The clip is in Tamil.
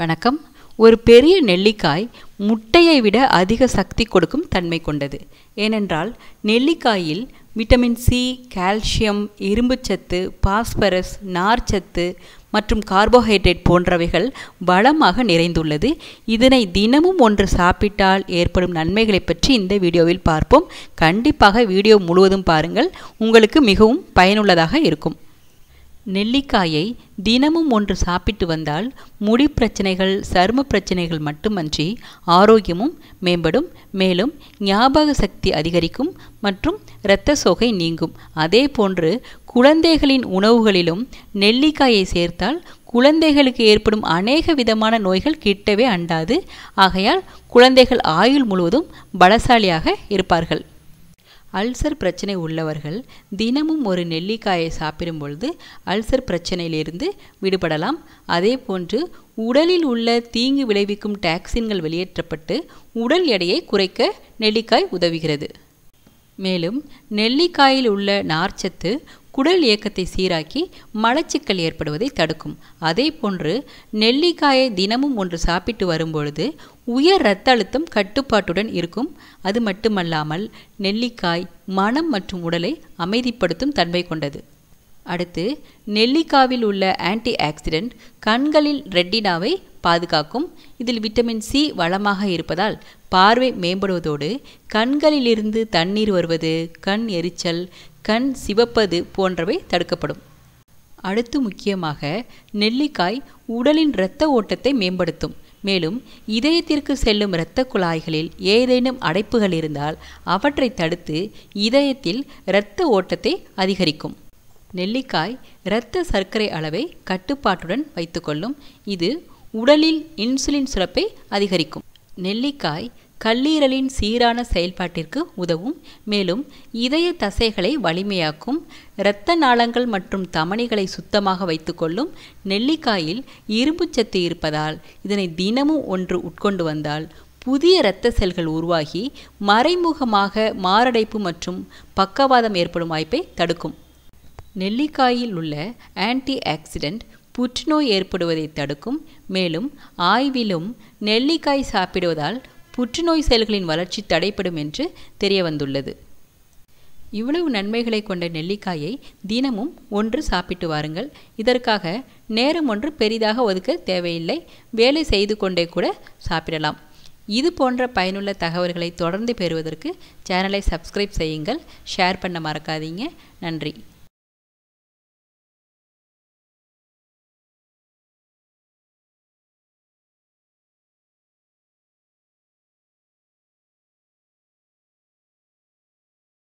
வணக்கம். ஒரு பெரிய நெல்லிக்காய் முட்டையை விட அதிக சக்தி கொடுக்கும் தன்மை கொண்டது. ஏனென்றால் நெல்லிக்காயில் விட்டமின் சி கால்சியம் இரும்புச்சத்து பாஸ்பரஸ் நார்ச்சத்து மற்றும் கார்போஹைட்ரேட் போன்றவைகள் வளமாக நிறைந்துள்ளது. இதனை தினமும் ஒன்று சாப்பிட்டால் ஏற்படும் நன்மைகளை பற்றி இந்த வீடியோவில் பார்ப்போம். கண்டிப்பாக வீடியோ முழுவதும் பாருங்கள். உங்களுக்கு மிகவும் பயனுள்ளதாக இருக்கும். நெல்லிக்காயை தினமும் ஒன்று சாப்பிட்டு வந்தால் முடி பிரச்சனைகள் சரும பிரச்சனைகள் மட்டுமன்றி ஆரோக்கியமும் மேம்படும். மேலும் ஞாபக சக்தி அதிகரிக்கும் மற்றும் இரத்த சோகை நீங்கும். அதே போன்று குழந்தைகளின் உணவுகளிலும் நெல்லிக்காயை சேர்த்தால் குழந்தைகளுக்கு ஏற்படும் அநேக விதமான நோய்கள் கிட்டவே அண்டாது. ஆகையால் குழந்தைகள் ஆயுள் முழுவதும் பலசாலியாக இருப்பார்கள். அல்சர் பிரச்சனை உள்ளவர்கள் தினமும் ஒரு நெல்லிக்காயை சாப்பிடும் பொழுது அல்சர் பிரச்சனையிலிருந்து விடுபடலாம். அதே போன்று உடலில் உள்ள தீங்கு விளைவிக்கும் டாக்ஸின்கள் வெளியேற்றப்பட்டு உடல் எடையை குறைக்க நெல்லிக்காய் உதவுகிறது. மேலும் நெல்லிக்காயில் உள்ள நார்ச்சத்து குடல் இயக்கத்தை சீராக்கி மலச்சிக்கல் ஏற்படுவதை தடுக்கும். அதே போன்று நெல்லிக்காயை தினமும் ஒன்று சாப்பிட்டு வரும்பொழுது உயர் இரத்த அழுத்தம் கட்டுப்பாட்டுடன் இருக்கும். அது மட்டுமல்லாமல் நெல்லிக்காய் மனம் மற்றும் உடலை அமைதிப்படுத்தும் தன்மை கொண்டது. அடுத்து நெல்லிக்காவில் உள்ள ஆன்டி ஆக்சிடென்ட் கண்களில் ரெட்டினாவை பாதுகாக்கும். இதில் விட்டமின் சி வளமாக இருப்பதால் பார்வை மேம்படுவதோடு கண்களிலிருந்து தண்ணீர் வருவது கண் எரிச்சல் கண் சிவப்பது போன்றவை தடுக்கப்படும். அடுத்து முக்கியமாக நெல்லிக்காய் உடலின் இரத்த ஓட்டத்தை மேம்படுத்தும். மேலும் இதயத்திற்கு செல்லும் இரத்த குழாய்களில் ஏதேனும் அடைப்புகள் இருந்தால் அவற்றை தடுத்து இதயத்தில் இரத்த ஓட்டத்தை அதிகரிக்கும். நெல்லிக்காய் இரத்த சர்க்கரை அளவை கட்டுப்பாட்டுடன் வைத்துக்கொள்ளும். இது உடலில் இன்சுலின் சுரப்பை அதிகரிக்கும். நெல்லிக்காய் கல்லீரலின் சீரான செயல்பாட்டிற்கு உதவும். மேலும் இதய தசைகளை வலிமையாக்கும். இரத்த நாளங்கள் மற்றும் தமனிகளை சுத்தமாக வைத்துக்கொள்ளும். நெல்லிக்காயில் இரும்புச்சத்து இருப்பதால் இதனை தினமும் ஒன்று உட்கொண்டு வந்தால் புதிய இரத்த செல்கள் உருவாகி மறைமுகமாக மாரடைப்பு மற்றும் பக்கவாதம் ஏற்படும் வாய்ப்பை தடுக்கும். நெல்லிக்காயில் உள்ள ஆன்டி ஆக்சிடென்ட் புற்றுநோய் ஏற்படுவதை தடுக்கும். மேலும் ஆய்விலும் நெல்லிக்காய் சாப்பிடுவதால் புற்றுநோய் செல்களின் வளர்ச்சி தடைப்படும் என்று தெரிய வந்துள்ளது இவ்வளவு நன்மைகளை கொண்ட நெல்லிக்காயை தினமும் ஒன்று சாப்பிட்டு வாருங்கள். இதற்காக நேரம் ஒன்று பெரிதாக ஒதுக்க தேவையில்லை. வேலை செய்து கொண்டே கூட சாப்பிடலாம். இது போன்ற பயனுள்ள தகவல்களை தொடர்ந்து பெறுவதற்கு சேனலை சப்ஸ்கிரைப் செய்யுங்கள். ஷேர் பண்ண மறக்காதீங்க. நன்றி.